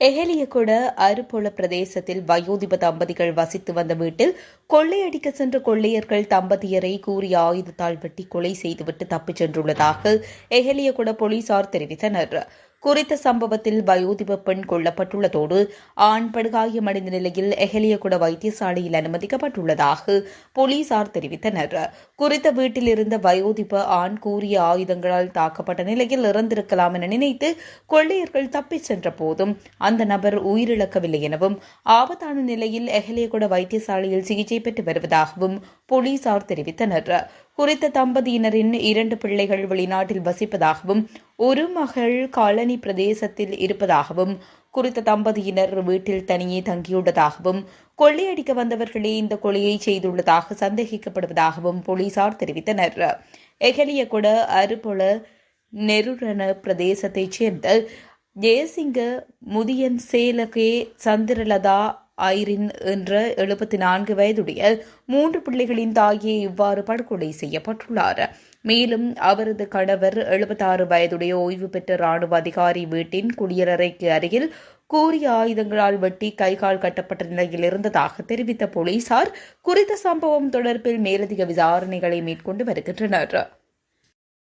எஹெலியகுட அருப்பொல பிரதேசத்தில் வயோதிப தம்பதிகள் வசித்து வந்த வீட்டில் கொள்ளையடிக்க சென்ற கொள்ளையர்கள் தம்பதியரை கூறிய ஆயுதத்தால் வெட்டி கொலை செய்துவிட்டு தப்பிச் சென்றுள்ளதாக எஹெலியகுட போலீசார் தெரிவித்தனர். குறித்த சம்பவத்தில் வயோதிப பெண் கொல்லப்பட்டுள்ளதோடு ஆண் படுகாயமடைந்த நிலையில் எஹலியகுட வைத்தியசாலையில் அனுமதிக்கப்பட்டுள்ளதாக போலீசார் தெரிவித்தனர். குறித்த வீட்டில் இருந்த வயோதிப ஆண் கூறிய ஆயுதங்களால் தாக்கப்பட்ட நிலையில் இறந்திருக்கலாம் என நினைத்து கொள்ளையர்கள் தப்பிச் சென்ற போதும் அந்த நபர் உயிரிழக்கவில்லை எனவும் ஆபத்தான நிலையில் எஹலியகுட வைத்தியசாலையில் சிகிச்சை பெற்று வருவதாகவும் போலீசார் தெரிவித்தனர். குறித்த தம்பதியினரின் இரண்டு பிள்ளைகள் வெளிநாட்டில் வசிப்பதாகவும் ஒரு மகள் காலனி பிரதேசத்தில் இருப்பதாகவும் குறித்த தம்பதியினர் வீட்டில் தனியே தங்கியுள்ளதாகவும் கொள்ளையடிக்க வந்தவர்களே இந்த கொலையை செய்துள்ளதாக சந்தேகிக்கப்படுவதாகவும் போலீசார் தெரிவித்தனர். எகலியகுட அருபொல நெருரண பிரதேசத்தைச் சேர்ந்த ஜெயசிங்க முதியன் சேலகே சந்திரலதா ஐரின் என்ற எழுபத்தி நான்கு வயதுடைய மூன்று பிள்ளைகளின் தாயே இவ்வாறு படுகொலை செய்யப்பட்டுள்ளார். மேலும் அவரது கணவர் எழுபத்தாறு வயதுடைய ஓய்வு பெற்ற ராணுவ அதிகாரி வீட்டின் குடியலறைக்கு அருகில் கூறிய ஆயுதங்களால் வெட்டி கைகால் கட்டப்பட்ட நிலையில் இருந்ததாக தெரிவித்த போலீசார் குறித்த சம்பவம் தொடர்பில் மேலதிக விசாரணைகளை மேற்கொண்டு வருகின்றனர்.